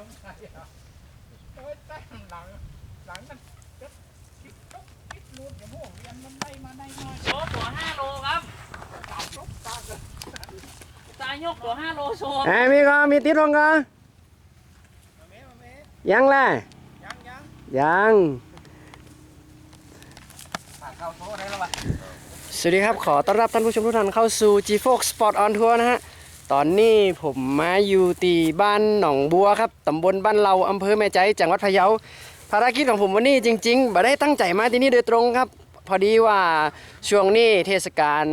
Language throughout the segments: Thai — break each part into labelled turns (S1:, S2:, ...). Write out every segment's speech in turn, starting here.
S1: วไงอะเอ้ยแต่หลังหลังมันจะคิดทุกคิดรูดอย่างพวกเรียนมันได้มาได้น้อย
S2: โชว์ตัวห้าโลครับ
S1: ตามทุกตามเลย
S2: ตายกตัวห้าโลโชว์
S3: ไอ้มีก็มีติดลงก็
S1: มาเมมาเม
S3: ยังแหละ
S1: ยังยัง
S3: ยัง
S1: ผ่านเข้าโซ่ได้แล้ววะ
S3: สวัสดีครับ ขอต้อนรับท่านผู้ชมทุกท่านเข้าสู่ G Fox Sport on Tour นะฮะ ตอนนี้ผมมาอยู่ตีบ้านหนองบัวครับตำบลบ้านเราอำเภอแม่ใจจังหวัดพะเยา ภารกิจของผมวันนี้จริงๆบ่ได้ตั้งใจมาที่นี่โดยตรงครับ พอดีว่าช่วงนี้เทศกาล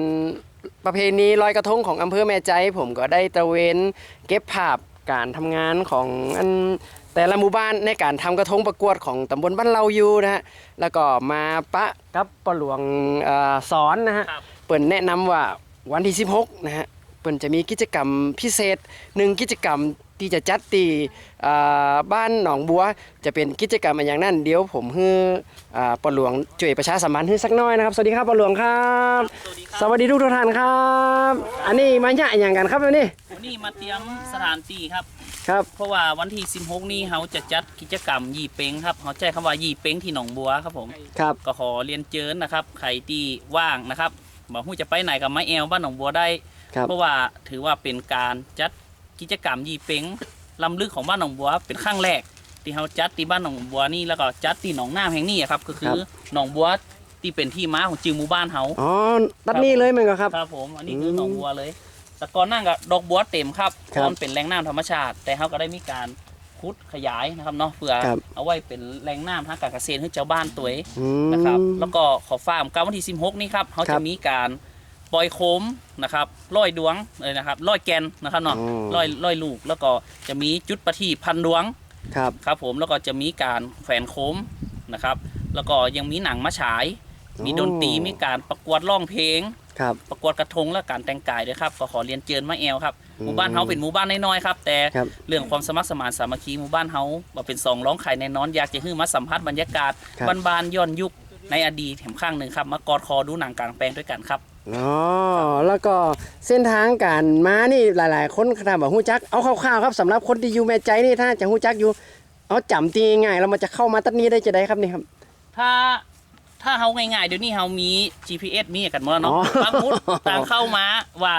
S3: ประเพณีลอยกระทงของอำเภอแม่ใจ ผมก็ได้ตระเวนเก็บภาพการทำงานของอันแต่ละหมู่บ้านในการทำกระทงประกวดของตำบลบ้านเราอยู่นะฮะ แล้วก็มาปะกับปะหลวงเออสอนนะฮะ
S2: ครับ
S3: เปิ่นแนะนำว่าวันที่ 16 นะฮะ เปิ่นจะมีกิจกรรมพิเศษหนึ่งกิจกรรมที่จะจัดตีอ่าบ้านหนองบัว จะเป็นกิจกรรมอะไรอย่างนั้นเดี๋ยวผมให้อ่าปะหลวงช่วยประชาสัมพันธ์ให้สักหน้อยนะครับสวัสดีครับปะหลวงครับ
S2: สวัสดีค
S3: ส
S2: รับ
S3: วัสดีทุกท่านครับ อันนี้มาเนี่ยอย่างกันครับอันนี่
S2: วันนี้มาเตรียมสถานที่ครับ
S3: ครับ
S2: เพราะว่าวันที่ 16 นี้เขาจะจัดกิจกรรมยี่เป้งครับเขาใช้คำว่ายี่เป้งที่หนองบัวครับผม
S3: ครับ
S2: ก็ขอเรียนเชิญนะครับใครที่ว่างนะครับบอกหู้จะไปไหนกับไม้แอลบ้านหนองบัวได้
S3: ครับ
S2: เพราะว่าถือว่าเป็นการจัดกิจกรรมยี่เป้งลำลึกของบ้านหนองบัวเป็นครั้งแรก ที่เขาจัดที่บ้านหนองบัวนี่แล้วก็จัดที่หนองน้ำแห่งนี้อะครับ ก็คือหนองบัวที่เป็นที่มาของจือหมู่บ้านเขา
S3: อ๋อตัดนี่เลยมั้งครับ
S2: ครับผมอันนี้คือ
S3: ม
S2: หนองบัวเลย แต่ก่อนนั่งกับดอกบัวเต็มครับ
S3: ครับ
S2: มันเป็นแหล่งน้ำธรรมชาติ แต่เขาก็ได้มีการขุดขยายนะครับเนาะเพื่อ
S3: ครับ
S2: เอาไว้เป็นแหล่งน้ำทางการเกษตรให้เจ้าบ้านตัวเอง
S3: อืม
S2: นะครับ แล้วก็ขอฟาร์มการวันที่16นี้ครับเขา
S3: ครั
S2: จะ
S3: บ
S2: มีการ ปล่อยโคมนะครับร้อยดวงเลยนะครับร้อยแกนนะครับเนาะ
S3: อืม
S2: ร้อยร้อยลูกแล้วก็จะมีจุดประทีปพันดวง
S3: ครับ
S2: ครับผมแล้วก็จะมีการแฝนโคมนะครับ แล้วก็ยังมีหนังมาฉาย มีดนตรีมีการประกวดร้องเพลง
S3: ครับ
S2: ประกวดกระทงและการแต่งกายด้วยครับก็ขอเรียนเจิญมาแอลครับ
S3: อืม
S2: หมู่บ้านเฮาเป็นหมู่บ้านน้อยๆครับแต่
S3: ครับ
S2: เรื่องความสมัครสมานสามัคคีหมู่บ้านเฮาบ่เป็นสองร้องไข่ในนอนอยากจะให้มาสัมผัสบรรยากาศ
S3: ครับ
S2: บ้านๆย้อนยุคในอดีตแถมข้างหนึ่งครับมากอดคอดูหนังกลางแปลงด้วยกันครับ
S3: อ๋อแล้วก็เส้นทางการมานี่หลาย ๆ คนขนาดบอกฮู้จักเอาคร่าวๆครับสำหรับคนที่อยู่แม่ใจนี่ถ้าจะฮู้จักอยู่ เอาจำตีง่ายๆแล้วมันจะเข้ามาตัดนี้ได้จะได้ครับนี่ครับ
S2: ถ้าถ้าเฮาง่ายๆเดี๋ยวนี้เฮามี GPS มีกันหมดแล้วเนาะ
S3: อ๋อ
S2: บางมุดต่างเข้ามาว่า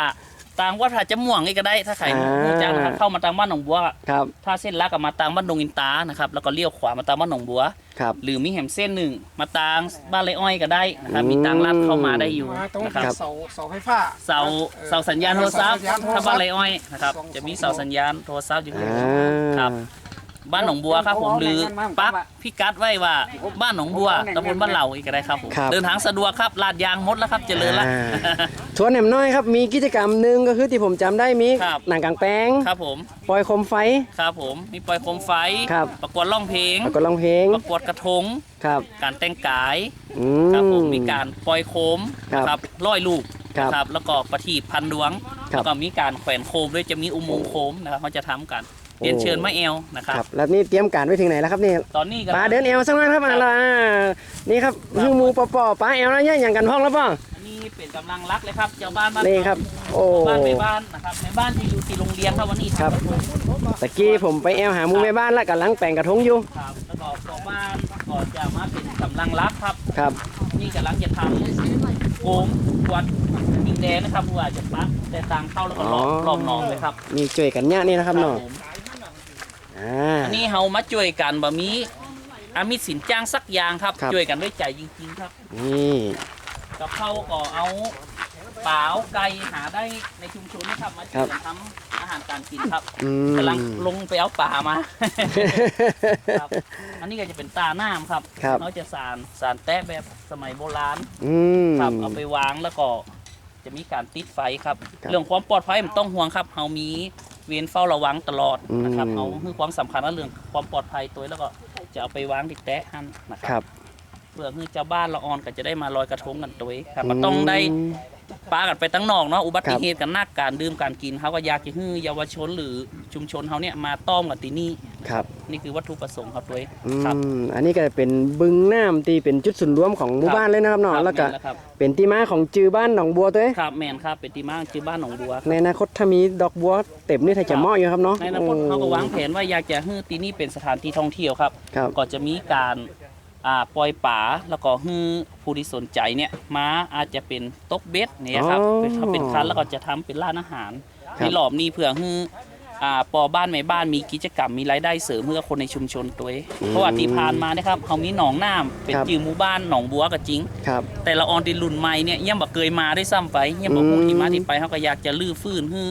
S2: ต่างวัดพระจะม่วงนี่ก็ได้ถ้าใคร
S3: อ่า
S2: รู้จักนะครับเข้ามาทางบ้านหนองบัว
S3: ครับ
S2: ถ้าเส้นลักก็มาทางบ้านดงอินตานะครับแล้วก็เลี้ยวขวามาทางบ้านหนองบัว
S3: ครับ
S2: หรือมีแหมเส้นหนึ่งมาทางบ้านไรอ้อยก็ได้นะครับมีทางลัดเข้ามาได้อยู่
S1: มาตรง
S2: นะครับ
S1: เสาเสาไฟฟ้า
S2: เสาเสาสัญญาณโทรศัพท์
S1: เสาสัญญาณโทรศัพท์
S2: ถ้าบ้านไรอ้อยนะครับ
S1: สอง
S2: จะมี
S1: สอง
S2: เสาสัญญาณโทรศัพท์อยู่
S3: อ่
S2: ครับา บ้านหนองบัวครับผมหรือปักพิกัดไว้ว่าบ้านหนองบัวตำบลบ้านเหล่าอีกก็ได้ครับผม
S3: ครับ
S2: เดินทางสะดวกครับลาดยางหมดแล้วครับเจริญละ
S3: อ่าทวนแหนมน้อยครับ มีกิจกรรมหนึ่งก็คือที่ผมจำได้มี
S2: ครับ
S3: หนังกลางแปลง
S2: ครับผม
S3: ปล่อยโคมไฟ
S2: ครับผมมีปล่อยโคมไฟ
S3: ครับ
S2: ประกวดร้องเพลง
S3: แล้วก็ร้องเพลง
S2: ประกวดกระทง
S3: ครับ
S2: การแต่งกาย
S3: อื
S2: ครับผมมีการปล่อยโคม
S3: ครับ
S2: นะครับร้อยลูก
S3: ครับ
S2: นะครับแล้วก็ประทีปพันดวง
S3: ครับ
S2: แล้วก็มีการแขวนโคมด้วยจะมีอุโมงค์โคมนะครับเขาจะทำกัน
S3: โอ้
S2: เรียนเชิญมาเอลนะครับ
S3: ครับ แล้วนี่เตรียมการไว้ถึงไหนแล้วครับนี่
S2: ตอนนี้ก็
S3: ปลาเดินเอวสักหน่อยครับอ่าล่ะนี่ครับคือหมูปอปอปลาเอวนะเนี่ยอย่างกันพ้องแล้วป่ะ
S2: อันนี้เป็นกำลังรักเลยครับเจ้าบ้านบ้าน
S3: นี่ครับโอ้
S2: บ้านในบ้านนะครับในบ้านที่อยู่ที่โรงเรียนครับวันนี้
S3: ครับตะกี้ผมไปแอวหาหมูแม่บ้านแล้วกำลังแปลงกระทงอยู่
S2: ครับแล้วก็ตัวบ้านก็จะมาเป็นกำลังรักครับ
S3: ครับ
S2: นี่กำลังจะทำโกงกวดดินแดงนะครับเพื่อจะปักแต่ต่างเข้าแล้วก็รอบ
S3: อ๋อ
S2: รอบนองเลยครับ
S3: มีช่วยกันเนี่ยนี่นะครับเนาะ
S2: ผม
S3: อ่า
S2: อันนี้เฮามาช่วยกันบะมีอามิตสินจ้างสักอย่างครับ
S3: ครับ
S2: ช่วยกันด้วยใจจริงๆครับ
S3: นี่
S2: กับเขาก็เอาเปล่าไก่หาได้ในชุมชนนะครับมาช่วยกันทำอาหารการกินครับ
S3: อืม
S2: กำลังลงไปเอาป่ามา ครับ อันนี้ก็จะเป็นตาน้ำครับ
S3: ครับ
S2: เขาจะสารสารแตะแบบสมัยโบราณ
S3: อืม
S2: ครับเอาไปวางแล้วก็จะมีการติดไฟครับ
S3: ครับ
S2: เรื่องความปลอดภัยมันต้องห่วงครับเรามี เวรเฝ้าระวังตลอดนะครับ
S3: อืม
S2: เราคือความสำคัญในเรื่องความปลอดภัยตัวแล้วก็จะเอาไปวางติดแตะหันนะค
S3: ครั
S2: รับบเพื่อให้เจ้าบ้านละออนก็จะได้มาลอยกระทงกันตัวครับก็
S3: ม
S2: ต้องได้ปากันไปตั้งนอกเนาะอุบัติเหตุกันนักการดื่มการกินเขาก็อยากจะให้เยาวชนหรือชุมชนเขาเนี่ยมาต้อมกันที่นี่
S3: ครับ
S2: นี่คือวัตถุประสงค์ครับตัวเอง
S3: อื
S2: ครับ
S3: มอันนี้ก็เป็นบึงน้ำที่เป็นจุดศูนย์รวมของหมู่
S2: ครับ
S3: บ้านเลยนะครับเนาะ
S2: ครับ
S3: แล้วก็
S2: ม่นครับ
S3: เป็นที่มาของจือบ้านหนองบัวตัวเอง
S2: ครับแมนครับเป็นที่มาชื่อบ้านหนองบัว
S3: ในอนาคตถ้ามีดอกบัวเต็มนี่ถ้าจะเหมาะอยู่ครับเนาะ
S2: ในอนาคตเขาก็วางแผนว่าอยากจะให้ที่นี่เป็นสถานที่ท่องเที่ยวครับ
S3: ครับ
S2: ก็จะมีการอ่าปล่อยป่าแล้วก็ให้ผู้ที่สนใจเนี่ยมาอาจจะเป็นตกเบ็ดเนี่ยครับ
S3: อ๋อ
S2: เป็นเป็นคันแล้วก็จะทำเป็นร้านอาหาร
S3: ครับ
S2: ในรอบนี้เพื่อให้ อ่าปอบ้านแม่บ้านมีกิจกรรมมีรายได้เสริมเพื่อคนในชุมชนตัวเองเพราะว่าที่ผ่านมานะครับเขามีหนองน้ำเป็น
S3: ครับ
S2: จือหมู่บ้านหนองบัวก็จริง
S3: ครับ
S2: แต่ละออนที่รุ่นใหม่เนี่ยยังบ่เคยมาได้วยซ้ำไปยังบ่
S3: อืม
S2: ฮู้ที่มาที่ไปเขาก็อยากจะลื้อฟื้นให้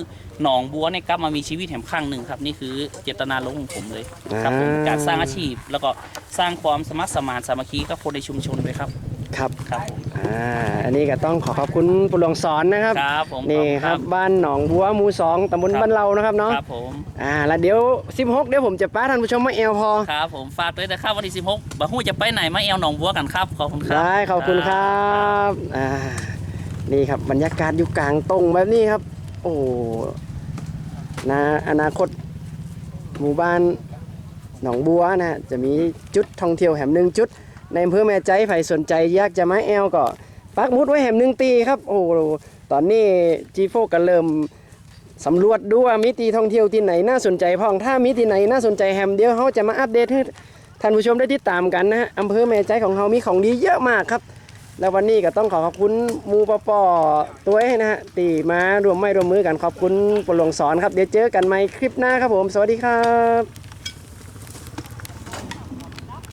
S2: หนองบัวเนี่ยกลับมามีชีวิตแห่งครั้งหนึ่งครับนี่คือเจตนารมณ์ของผมเลยครับผมการสร้างอาชีพแล้วก็สร้างความสมัครสมานสามัคคีกับคนในชุมชนด้วยครับ
S3: ครับ
S2: ครับผม
S3: อ่าอันนี้ก็ต้องขอขอบคุณปุหลวงสอนนะครับ
S2: ครับผม
S3: นี่
S2: ขอณ
S3: ครับบ้านหนองบัวหมู่สองตำบล
S2: ครับ
S3: บ้านเรานะครับเนาะ
S2: ครับผม
S3: อ่าแล้วเดี๋ยว 16 เดี๋ยวผมจะป้าท่านผู้ชมมาเอลพอ
S2: ครับผมฝากด้วยนะครับวันที่ 16บ่ฮู้จะไปไหนมาแอวหนองบัวกันครับขอบคุณครับ
S3: ได้ขอบคุณครับอ่านี่ครับบรรยากาศอยู่กลางตรงแบบนี้ครับ โอ้นาอนาคตหมู่บ้านหนองบัวนะจะมีจุดท่องเที่ยวแห่งหนึ่งจุด ในอำเภอแม่ใจใครสนใจอยากจะมาแอลก็ปักมุดไว้แห่งหนึ่งตีครับ โอ้ตอนนี้จีโฟก็เริ่มสำรวจดูว่ามีตีท่องเที่ยวที่ไหนน่าสนใจพ้องถ้ามีที่ไหนน่าสนใจแฮมเดี๋ยวเขาจะมาอัปเดตให้ท่านผู้ชมได้ติดตามกันนะฮะอำเภอแม่ใจของเรามีของดีเยอะมากครับ แล้ววันนี้ก็ต้องขอขอบคุณมูปอปอตัวนะฮะตีมารวมไม่รวมมือกันขอบคุณปลวงสอนครับเดี๋ยวเจอกันใหม่คลิปหน้าครับผม สวัสดีครับ